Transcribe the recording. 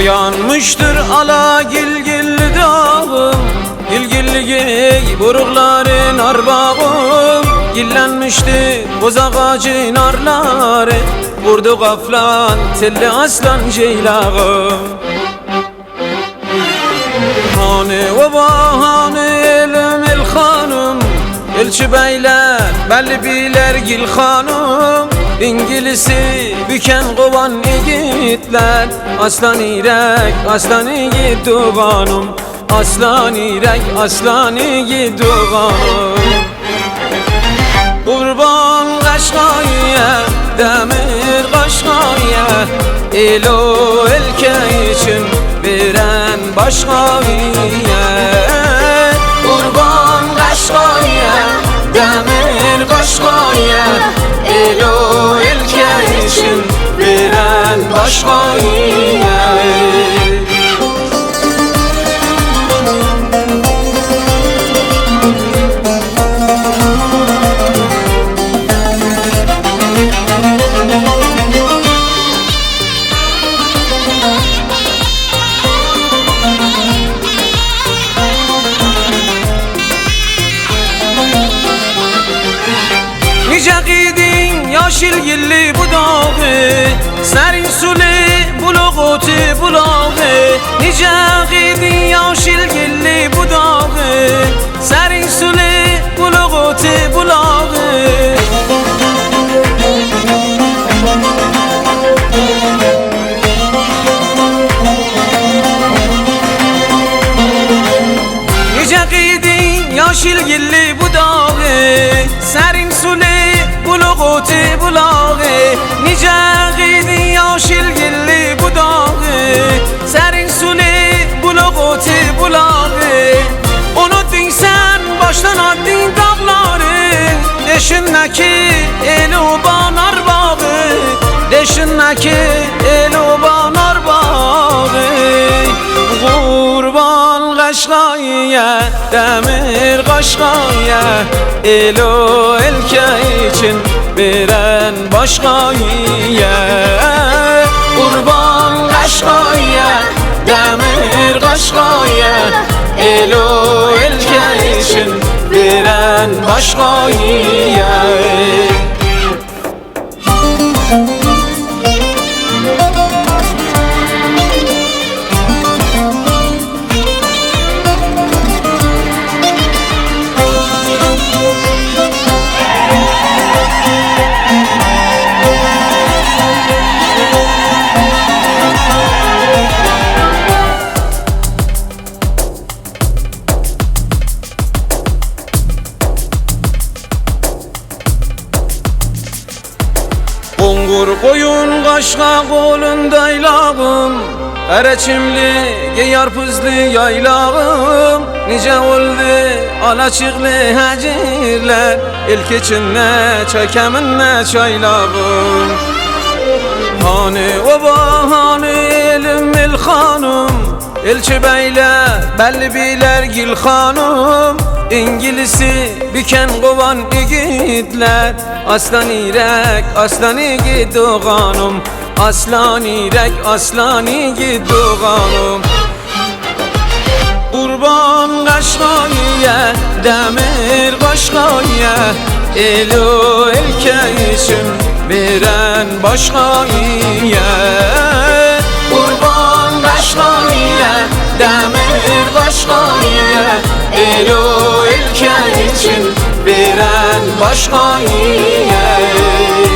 Uyanmıştır ala gilgilli dağım Gilgilli burukların arbağım Gillenmişti boz ağacı narları. Vurdu gaflan telli aslan ceylağım Hani ve bahane elim el hanım. Elçi beyler belli biler gil hanım İngilisi büken kovan yiğitler Aslan irek aslan yiğit doğanım Aslan irek aslan yiğit doğanım Kurban Kaşkay'a demir Kaşkay'a Elo elke için veren başkay'a Kurban Kaşkay'a demir Kaşkay'a veren başkay'a yeşil bu dağı Serin sule buluğutu bulağı Nice gidi yeşil yilli bu dağı Serin sule buluğutu bulağı Nice gidi yeşil yilli bu dağı Serin sule buluğuti bulağı Nice gidin yaşıl gilli bu dağı. Serin suli buluğuti bulağı Unuttun sen baştan attın dağları. Deşindeki el banar bağı Deşindeki el Kaşkay'a Demir Kaşkay'a Elo elke için Veren başkay'a. Kurban Kaşkay'a Demir Kaşkay'a Elo elke için Veren başkay'a Kongur koyun kaşka kolunda ilağım Ereçimli yarpızlı yaylağım. Nice oldu alaçıklı hecirler İlk içinde çökeminle çaylağım. Hani o bahane elim el hanım. Elçi beyler belli biler gil hanım İngilisi büken kovan yiğitler Aslan irek aslan yiğit doğanım Aslan irek aslan yiğit doğanım Kurban Kaşkay'a demir Kaşkay'a Elo elke için veren başkay'a Kurban Kaşkay'a demir bir o için bir en başka iyi